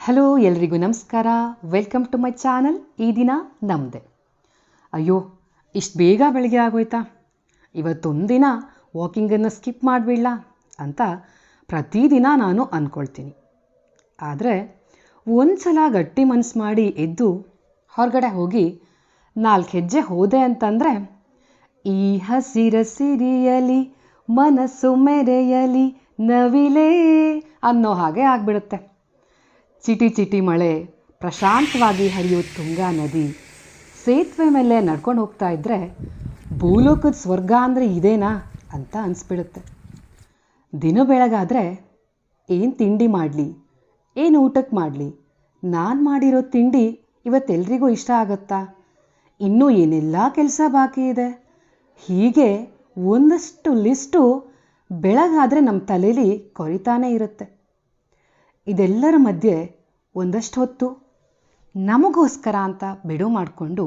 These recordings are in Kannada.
ಹಲೋ ಎಲ್ರಿಗೂ ನಮಸ್ಕಾರ. ವೆಲ್ಕಮ್ ಟು ಮೈ ಚಾನಲ್ ಈ ದಿನ ನಮ್ಮದೇ ಅಯ್ಯೋ, ಇಷ್ಟು ಬೇಗ ಬೆಳಗ್ಗೆ ಆಗೋಯ್ತಾ? ಇವತ್ತೊಂದಿನ ವಾಕಿಂಗನ್ನು ಸ್ಕಿಪ್ ಮಾಡಬೇಡ ಅಂತ ಪ್ರತಿದಿನ ನಾನು ಅಂದ್ಕೊಳ್ತೀನಿ ಆದರೆ ಒಂದು ಸಲ ಗಟ್ಟಿ ಮನಸ್ಸು ಮಾಡಿ ಎದ್ದು ಹೊರಗಡೆ ಹೋಗಿ ನಾಲ್ಕು ಹೆಜ್ಜೆ ಹೋದೆ ಅಂತಂದರೆ, ಈ ಹಸಿರ ಸಿರಿಯಲಿ, ಮನಸ್ಸು ಮೆರೆಯಲಿ ನವಿಲೇ ಅನ್ನೋ ಹಾಗೆ ಆಗಿಬಿಡುತ್ತೆ. ಚಿಟಿ ಚಿಟಿ ಮಳೆ, ಪ್ರಶಾಂತವಾಗಿ ಹರಿಯೋ ತುಂಗಾ ನದಿ. ಸೇತುವೆ ಮೇಲೆ ನಡ್ಕೊಂಡು ಹೋಗ್ತಾ ಇದ್ದರೆ ಭೂಲೋಕದ ಸ್ವರ್ಗ ಅಂದರೆ ಇದೇನಾ ಅಂತ ಅನಿಸ್ಬಿಡುತ್ತೆ. ದಿನ ಬೆಳಗಾದರೆ ಏನು ತಿಂಡಿ ಮಾಡಲಿ, ಏನು ಊಟಕ್ಕೆ ಮಾಡಲಿ, ನಾನು ಮಾಡಿರೋ ತಿಂಡಿ ಇವತ್ತೆಲ್ರಿಗೂ ಇಷ್ಟ ಆಗುತ್ತಾ? ಇನ್ನೂ ಏನೆಲ್ಲ ಕೆಲಸ ಬಾಕಿ ಇದೆ? ಹೀಗೆ ಒಂದಷ್ಟು ಲಿಸ್ಟು ಬೆಳಗಾದರೆ ನಮ್ಮ ತಲೆಯಲ್ಲಿ ಕೊರಿತಾನೇ ಇರುತ್ತೆ. ಇದೆಲ್ಲರ ಮಧ್ಯೆ ಒಂದಷ್ಟು ಹೊತ್ತು ನಮಗೋಸ್ಕರ ಅಂತ ಬಿಡು ಮಾಡಿಕೊಂಡು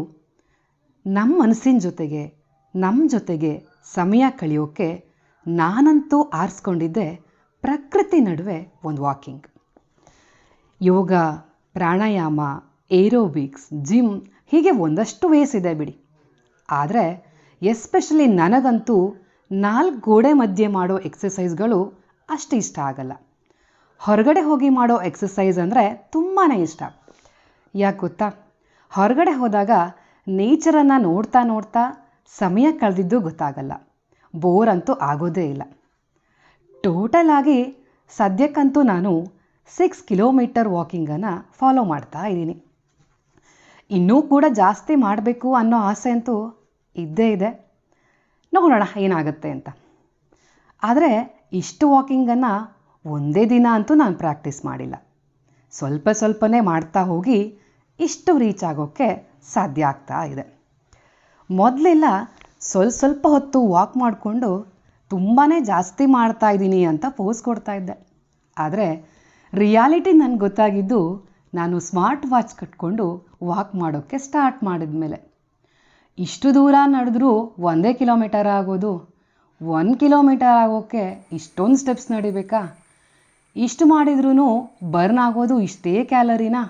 ನಮ್ಮ ಮನಸ್ಸಿನ ಜೊತೆಗೆ ನಮ್ಮ ಜೊತೆಗೆ ಸಮಯ ಕಳೆಯೋಕ್ಕೆ ನಾನಂತೂ ಆರಿಸ್ಕೊಂಡಿದ್ದೆ ಪ್ರಕೃತಿ ನಡುವೆ ಒಂದು walking. Yoga, pranayama, aerobics, gym ಹೀಗೆ ಒಂದಷ್ಟು ವೇಸ್ ಇದೆ ಬಿಡಿ. ಆದರೆ ಎಸ್ಪೆಷಲಿ ನನಗಂತೂ ನಾಲ್ಕು ಗೋಡೆ ಮಧ್ಯೆ ಮಾಡೋ ಎಕ್ಸಸೈಸ್ಗಳು ಅಷ್ಟು ಇಷ್ಟ ಆಗಲ್ಲ. ಹೊರಗಡೆ ಹೋಗಿ ಮಾಡೋ ಎಕ್ಸಸೈಸ್ ಅಂದರೆ ತುಂಬಾ ಇಷ್ಟ. ಯಾಕೆ ಗೊತ್ತಾ? ಹೊರಗಡೆ ಹೋದಾಗ ನೇಚರನ್ನು ನೋಡ್ತಾ ನೋಡ್ತಾ ಸಮಯ ಕಳೆದಿದ್ದು ಗೊತ್ತಾಗಲ್ಲ. ಬೋರ್ ಅಂತೂ ಆಗೋದೇ ಇಲ್ಲ. ಟೋಟಲ್ ಆಗಿ ಸದ್ಯಕ್ಕಂತೂ ನಾನು ಸಿಕ್ಸ್ ಕಿಲೋಮೀಟರ್ ವಾಕಿಂಗನ್ನು ಫಾಲೋ ಮಾಡ್ತಾ ಇದ್ದೀನಿ. ಇನ್ನೂ ಕೂಡ ಜಾಸ್ತಿ ಮಾಡಬೇಕು ಅನ್ನೋ ಆಸೆ ಅಂತೂ ಇದ್ದೇ ಇದೆ. ನೋಡೋಣ ಏನಾಗುತ್ತೆ ಅಂತ. ಆದರೆ ಇಷ್ಟು ವಾಕಿಂಗನ್ನು ಒಂದೇ ದಿನ ಅಂತೂ ನಾನು ಪ್ರಾಕ್ಟೀಸ್ ಮಾಡಿಲ್ಲ. ಸ್ವಲ್ಪ ಸ್ವಲ್ಪನೇ ಮಾಡ್ತಾ ಹೋಗಿ ಇಷ್ಟು ರೀಚ್ ಆಗೋಕ್ಕೆ ಸಾಧ್ಯ ಆಗ್ತಾ ಇದೆ. ಮೊದಲೆಲ್ಲ ಸ್ವಲ್ಪ ಸ್ವಲ್ಪ ಹೊತ್ತು ವಾಕ್ ಮಾಡಿಕೊಂಡು ತುಂಬಾ ಜಾಸ್ತಿ ಮಾಡ್ತಾ ಇದ್ದೀನಿ ಅಂತ ಪೋಸ್ ಕೊಡ್ತಾ ಇದ್ದೆ. ಆದರೆ ರಿಯಾಲಿಟಿ ನನಗೆ ಗೊತ್ತಾಗಿದ್ದು ನಾನು ಸ್ಮಾರ್ಟ್ ವಾಚ್ ಕಟ್ಕೊಂಡು ವಾಕ್ ಮಾಡೋಕ್ಕೆ ಸ್ಟಾರ್ಟ್ ಮಾಡಿದ ಮೇಲೆ ಇಷ್ಟು ದೂರ ನಡೆದ್ರೂ ಒಂದೇ ಕಿಲೋಮೀಟರ್ ಆಗೋದು, ಒಂದು ಕಿಲೋಮೀಟರ್ ಆಗೋಕ್ಕೆ ಇಷ್ಟೊಂದು ಸ್ಟೆಪ್ಸ್ ನಡಿಬೇಕಾ? ಇಷ್ಟು ಮಾಡಿದ್ರೂ ಬರ್ನ್ ಆಗೋದು ಇಷ್ಟೇ ಕ್ಯಾಲರಿನಾ?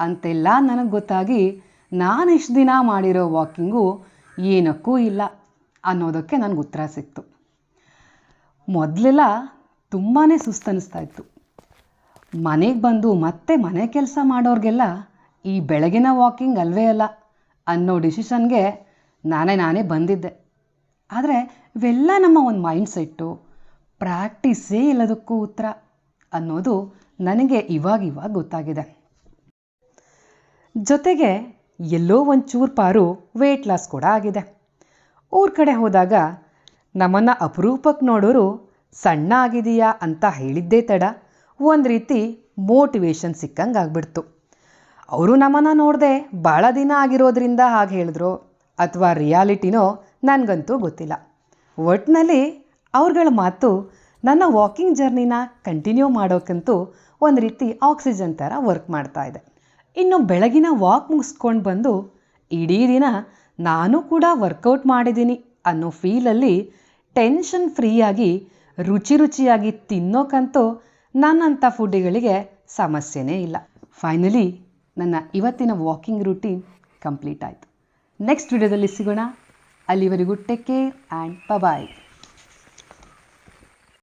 ಅಂತೆಲ್ಲ ನನಗೆ ಗೊತ್ತಾಗಿ ನಾನು ಇಷ್ಟು ದಿನ ಮಾಡಿರೋ ವಾಕಿಂಗು ಏನಕ್ಕೂ ಇಲ್ಲ ಅನ್ನೋದಕ್ಕೆ ನನಗೆ ಉತ್ತರ ಸಿಕ್ತು. ಮೊದಲೆಲ್ಲ ತುಂಬಾ ಸುಸ್ತನಿಸ್ತಾ ಇತ್ತು. ಮನೆಗೆ ಬಂದು ಮತ್ತೆ ಮನೆ ಕೆಲಸ ಮಾಡೋರಿಗೆಲ್ಲ ಈ ಬೆಳಗಿನ ವಾಕಿಂಗ್ ಅಲ್ವೇ ಅಲ್ಲ ಅನ್ನೋ ಡಿಸಿಷನ್ಗೆ ನಾನೇ ನಾನೇ ಬಂದಿದ್ದೆ. ಆದರೆ ಇವೆಲ್ಲ ನಮ್ಮ ಒಂದು ಮೈಂಡ್ಸೆಟ್ಟು, ಪ್ರಾಕ್ಟೀಸೇ ಇಲ್ಲದಕ್ಕೂ ಉತ್ತರ. ಅನ್ನೋದು ನನಗೆ ಇವಾಗಿವಾಗ ಇವಾಗ ಗೊತ್ತಾಗಿದೆ. ಜೊತೆಗೆ ಎಲ್ಲೋ ಒಂಚೂರು ಚೂರು ಪಾರು ವೆಯ್ಟ್ ಲಾಸ್ ಕೂಡ ಆಗಿದೆ. ಊರ ಕಡೆ ಹೋದಾಗ ನಮ್ಮನ್ನು ಅಪರೂಪಕ್ಕೆ ನೋಡೋರು ಸಣ್ಣ ಆಗಿದೆಯಾ ಅಂತ ಹೇಳಿದ್ದೇ ತಡ, ಒಂದು ರೀತಿ ಮೋಟಿವೇಶನ್ ಸಿಕ್ಕಂಗೆ ಆಗ್ಬಿಡ್ತು. ಅವರು ನಮ್ಮನ್ನು ನೋಡದೆ ಭಾಳ ದಿನ ಆಗಿರೋದ್ರಿಂದ ಹಾಗೆ ಹೇಳಿದ್ರು, ಅಥವಾ ರಿಯಾಲಿಟಿನೋ ನನಗಂತೂ ಗೊತ್ತಿಲ್ಲ. ಒಟ್ಟಿನಲ್ಲಿ ಅವ್ರಗಳ ಮಾತು ನನ್ನ ವಾಕಿಂಗ್ ಜರ್ನಿನ ಕಂಟಿನ್ಯೂ ಮಾಡೋಕ್ಕಂತೂ ಒಂದು ರೀತಿ ಆಕ್ಸಿಜನ್ ಥರ ವರ್ಕ್ ಮಾಡ್ತಾ ಇದೆ. ಇನ್ನು ಬೆಳಗಿನ ವಾಕ್ ಮುಗಿಸ್ಕೊಂಡು ಬಂದು ಇಡೀ ದಿನ ನಾನು ಕೂಡ ವರ್ಕೌಟ್ ಮಾಡಿದ್ದೀನಿ ಅನ್ನೋ ಫೀಲಲ್ಲಿ ಟೆನ್ಷನ್ ಫ್ರೀಯಾಗಿ, ರುಚಿ ರುಚಿಯಾಗಿ ತಿನ್ನೋಕ್ಕಂತೂ ನನ್ನಂಥ ಫುಡ್ಡಿಗಳಿಗೆ ಸಮಸ್ಯೆನೇ ಇಲ್ಲ. ಫೈನಲಿ ನನ್ನ ಇವತ್ತಿನ ವಾಕಿಂಗ್ ರೂಟೀನ್ ಕಂಪ್ಲೀಟ್ ಆಯಿತು. ನೆಕ್ಸ್ಟ್ ವಿಡಿಯೋದಲ್ಲಿ ಸಿಗೋಣ. ಅಲ್ಲಿವರೆಗೂ ಟೇಕ್ ಕೇರ್ ಆ್ಯಂಡ್ ಬಾಯ್